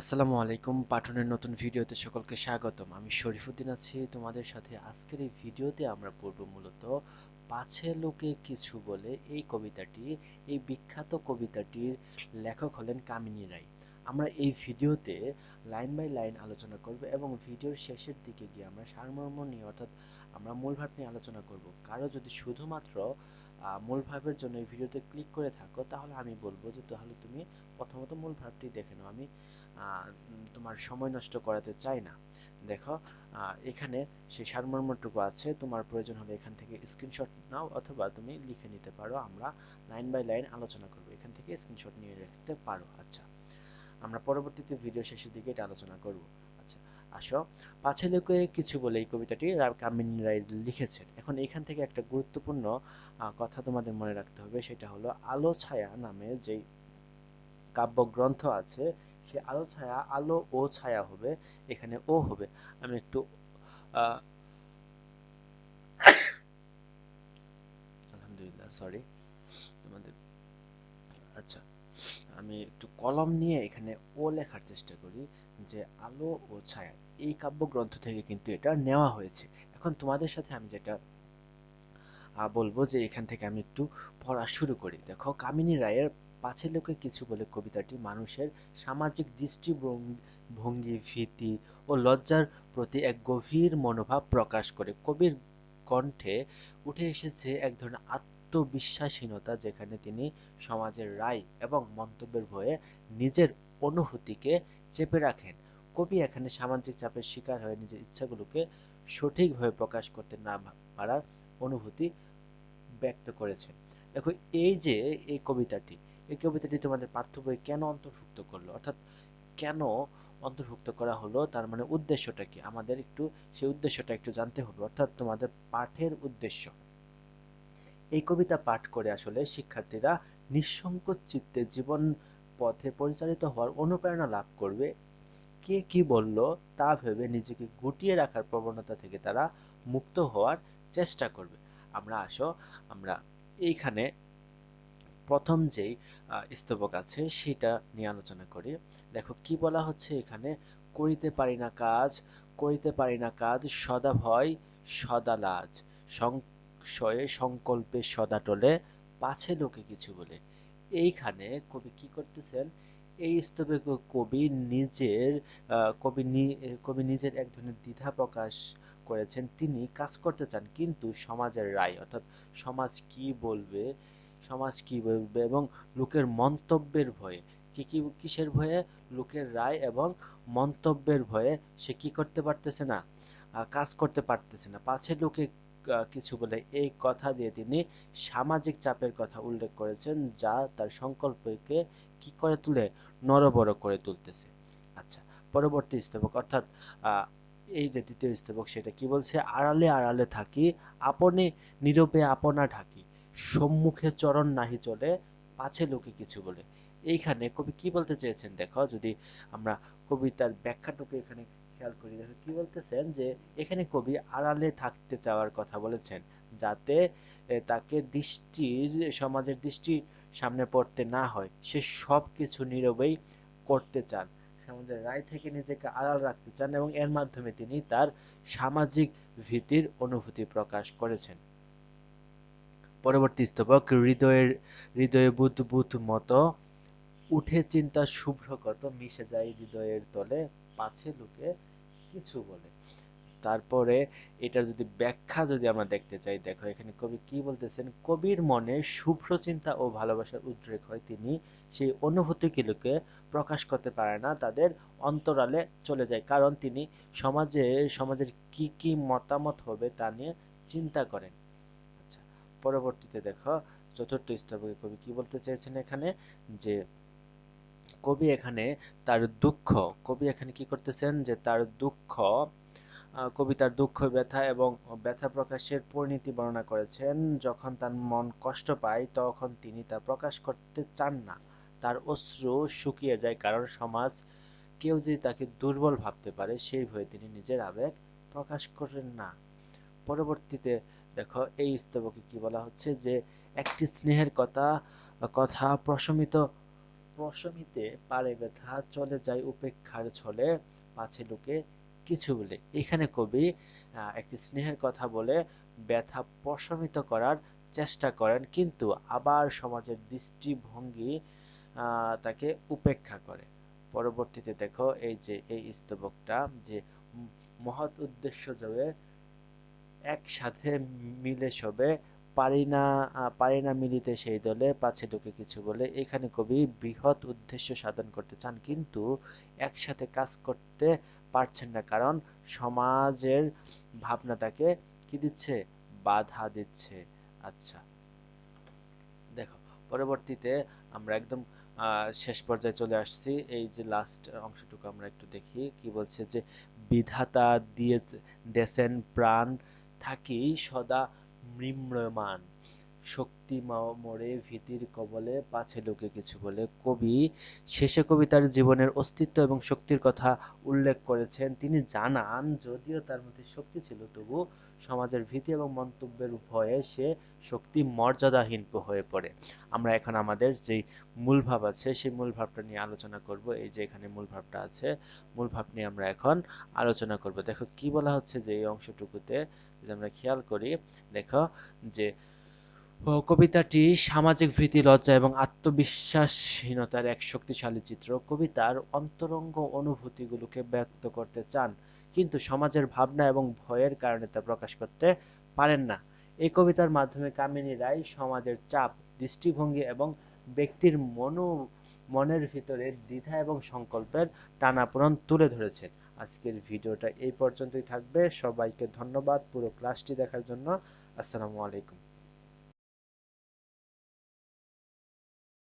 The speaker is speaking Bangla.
আসসালামু আলাইকুম। পাঠনের নতুন ভিডিওতে সকলকে স্বাগতম। আমি শরীফুদ্দিন আছি। তোমাদের সাথে আজকের এই ভিডিওতে আমরা পড়ব মূলত পাছে লোকে কিছু বলে এই কবিতাটি, এই বিখ্যাত কবিতাটির লেখক হলেন কামিনী রায়। আমরা এই ভিডিওতে লাইন বাই লাইন আলোচনা করব এবং ভিডিওর শেষের দিকে গিয়ে আমরা সারমর্ম নিয়ে, অর্থাৎ আমরা মূল ভাব নিয়ে আলোচনা করব। কারও যদি শুধুমাত্র মূল ভাবের জন্য এই ভিডিওতে ক্লিক করে থাকো, তাহলে আমি বলব যে তাহলে তুমি প্রথমত মূল ভাবটি দেখে নাও। আমি তোমার সময় নষ্ট করাতে চাই না। দেখো এখানে সেই সারমর্মটুকু আছে, তোমার প্রয়োজন হলে এখান থেকে স্ক্রিনশট নাও অথবা তুমি লিখে নিতে পারো। আমরা লাইন বাই লাইন আলোচনা করব। এখান থেকে স্ক্রিনশট নিয়ে রাখতে পারো। আচ্ছা আমরা পরবর্তীতে ভিডিও শেষের দিকে এটা আলোচনা করব। আসো। পাছে লোকে কিছু বলে এই কবিতাটি কামিনী রায় লিখেছেন। এখন এখান থেকে একটা গুরুত্বপূর্ণ কথা তোমাদের মনে রাখতে হবে, সেটা হলো আলো ছায়া নামে যেই কাব্যগ্রন্থ আছে, সে আলো ছায়া, আলো ও ছায়া হবে, এখানে ও হবে। আমি একটু আলহামদুলিল্লাহ সরি আমাদের আচ্ছা। আমি একটু কলম নিয়ে এখানে ও লেখার চেষ্টা করি যে আলো ও ছায়া। এই কাব্যগ্রন্থ থেকে কিন্তু এটা নেওয়া হয়েছে। এখন তোমাদের সাথে আমি যেটা বলব যে এখান থেকে আমি একটু পড়া শুরু করি। দেখো, কামিনী রায়ের পাছে লোকে কিছু বলে কবিতাটি মানুষের সামাজিক দৃষ্টিভঙ্গি ভীতি ও লজ্জার প্রতি এক গভীর মনোভাব প্রকাশ করে। কবির কণ্ঠে উঠে এসেছে এক ধরনের আত্মবিশ্বাসহীনতা যেখানে তিনি সমাজের রায় এবং মন্তব্যের ভয়ে নিজের অনুভূতিকে চেপে রাখেন। কবি এখানে সামাজিক চাপের শিকার হয়ে নিজের ইচ্ছাগুলোকে সঠিকভাবে প্রকাশ করতে না পারার অনুভূতি ব্যক্ত করেছেন। দেখো, এই যে এই কবিতাটি এই কবিতাটি তোমাদের পাঠ্য বই কেন অন্তর্ভুক্ত করল? অর্থাৎ কেন অন্তর্ভুক্ত করা হলো? তার মানে উদ্দেশ্যটা কি? আমাদের একটু সেই উদ্দেশ্যটা একটু জানতে হবে। অর্থাৎ তোমাদের পাঠের উদ্দেশ্য। এই কবিতা পাঠ করে আসলে শিক্ষার্থীরা নিঃসংকোচ চিত্তে জীবন পথে পরিচালিত হওয়ার অনুপ্রেরণা লাভ করবে। কে কি বলল তা ভেবে নিজেকে গুটিয়ে রাখার প্রবণতা থেকে তারা মুক্ত হওয়ার চেষ্টা করবে। আমরা আসো, আমরা এইখানে প্রথম যেই স্তবক আছে সেটা নিয়ে আলোচনা করি। দেখো, কি বলা হচ্ছে এখানে? করিতে পারি না কাজ, করিতে পারি না কাজ, সদা ভয়, সদা লাজ। সংশয়ে সংকল্পে সদা টলে পাছে লোকে কিছু বলে। এইখানে কবি কি করতেছেন? এই স্তবে কবি নিজের কবি কবি নিজের এক ধরনের দ্বিধা প্রকাশ করেছেন। তিনি কাজ করতে চান, কিন্তু সমাজের রায়, অর্থাৎ সমাজ কি বলবে, সমাজ কি বলবে এবং লোকের মন্তব্যের ভয়ে, কি কি, কিসের ভয়ে? লোকের রায় এবং মন্তব্যের ভয়ে সে কি করতে পারতেছে না? কাজ করতে পারতেছে না। পাছে লোকে কিছু বলে এই কথা দিয়ে তিনি সামাজিক চাপের কথা উল্লেখ করেছেন, যা তার সংকল্পকে কি করে তুলে? নরবড় করে তুলতেছে। আচ্ছা পরবর্তী স্তবক, অর্থাৎ এই যে দ্বিতীয় স্তবক, সেটা কি বলছে? আড়ালে আড়ালে থাকি, আপনি নীরবে আপনা ঢাকি, সম্মুখে চরণ নাহি চলে, পাছে লোকে কিছু বলে। এইখানে কবি কি বলতে চেয়েছেন? দেখো, যদি আমরা কবিতার ব্যাখ্যাটুকু এখানে খেয়াল করি দেখো কি বলতেছেন যে, এখানে কবি আড়ালে থাকতে চাওয়ার কথা বলেছেন, যাতে তাকে দৃষ্টির, সমাজের দৃষ্টি সামনে পড়তে না হয়। সে সব কিছু নীরবেই করতে চান। সমাজের রায় থেকে নিজেকে আড়াল রাখতে চান এবং এর মাধ্যমে তিনি তার সামাজিক ভীতির অনুভূতি প্রকাশ করেছেন। পরবর্তী স্তবক, হৃদয়ের, হৃদয়ে বুধ বুধ মতো উঠে চিন্তা শুভ্র কত মিশে যায় হৃদয়ের তলে, পাছে লুকে কিছু বলে। তারপরে এটা যদি ব্যাখ্যা যদি আমরা দেখতে চাই, দেখো এখানে কবি কি বলতেছেন? কবির মনে শুভ্র চিন্তা ও ভালোবাসার উদ্রেক হয় তিনি। সেই অনুভূতিগুলোকে প্রকাশ করতে পারে না, তাদের অন্তরালে চলে যায়। কারণ তিনি সমাজে, সমাজের কি কি মতামত হবে তা নিয়ে চিন্তা করেন। আচ্ছা পরবর্তীতে দেখো চতুর্থ স্তবকে কবি কি বলতে চেয়েছেন এখানে? যে কবি এখানে তার দুঃখ, কবি এখানে কি করতেছেন যে তার দুঃখ কবিতার দুঃখ, ব্যথা এবং ব্যথা প্রকাশের পরিণতি বর্ণনা করেছেন। যখন তার মন কষ্ট পায়, তখন তিনি তা প্রকাশ করতে চান না। তার অশ্রু শুকিয়ে যায়, কারণ সমাজ কেউ যদি তাকে দুর্বল ভাবতে পারে, সেই ভয়ে তিনি নিজের আবেগ প্রকাশ করেন না। পরবর্তীতে দেখো, এই স্তবকে কি বলা হচ্ছে যে, একটি স্নেহের কথা কথা প্রশমিত প্রশমিতে পারে ব্যথা চলে যায় উপেক্ষার ছলে পাছে লোকে কিছু বলে। এখানে কবি একটি স্নেহের কথা বলে, ব্যথা প্রশমিত করার চেষ্টা করেন, কিন্তু আবার সমাজের দৃষ্টিভঙ্গি তাকে উপেক্ষা করে। পরবর্তীতে দেখো এই যে, এই স্তবকটা, যে মহৎ উদ্দেশ্য জয়ে একসাথে মিলে সবে পারি না পারি না মিলিতে সেই দলে পাছে লোকে কিছু বলে, এখানে কবি বৃহৎ উদ্দেশ্য সাধন করতে চান, কিন্তু একসাথে কাজ করতে পারছেন না, কারণ সমাজের ভাবনা তাকে কি দিচ্ছে? বাধা দিচ্ছে। আচ্ছা দেখো, পরবর্তীতে আমরা একদম শেষ পর্যায়ে চলে আসছি। এই যে লাস্ট অংশটুকু আমরা একটু দেখি, কি বলছে যে, বিধাতা দিয়ে দেশেন প্রাণ থাকি সদা ริมเลอมาน শক্তি মরে ভীতির কবলে পাছে লোকে কিছু বলে। কবি, শেষে কবিতার জীবনের অস্তিত্ব এবং শক্তির কথা উল্লেখ করেছেন। তিনি জানান, যদিও তার মধ্যে শক্তি ছিল, তবু সমাজের ভীতি এবং মন্তব্যের ভয়ে সে শক্তি মর্যাদাহীন হয়ে পড়ে। আমরা এখন আমাদের যেই মূল ভাব আছে, সেই মূল ভাবটা নিয়ে আলোচনা করব। এই যে এখানে মূল ভাবটা আছে মূল ভাব নিয়ে আমরা এখন আলোচনা করব। দেখো, কি বলা হচ্ছে যে এই অংশটুকুতে? যদি আমরা খেয়াল করি, দেখো যে কবিতাটি সামাজিক ভীতি, লজ্জা এবং আত্মবিশ্বাসহীনতার এক শক্তিশালী চিত্র। কবিতার অন্তরঙ্গ অনুভূতিগুলোকে ব্যক্ত করতে চান, কিন্তু সমাজের ভাবনা এবং ভয়ের কারণে তা প্রকাশ করতে পারেন না। এই কবিতার মাধ্যমে কামিনী রায় সমাজের চাপ, দৃষ্টিভঙ্গি এবং ব্যক্তির মনো, মনের ভিতরে দ্বিধা এবং সংকল্পের টানাপোড়েন তুলে ধরেছেন। আজকের ভিডিওটা এই পর্যন্তই থাকবে। সবাইকে ধন্যবাদ পুরো ক্লাসটি দেখার জন্য। আসসালামু আলাইকুম।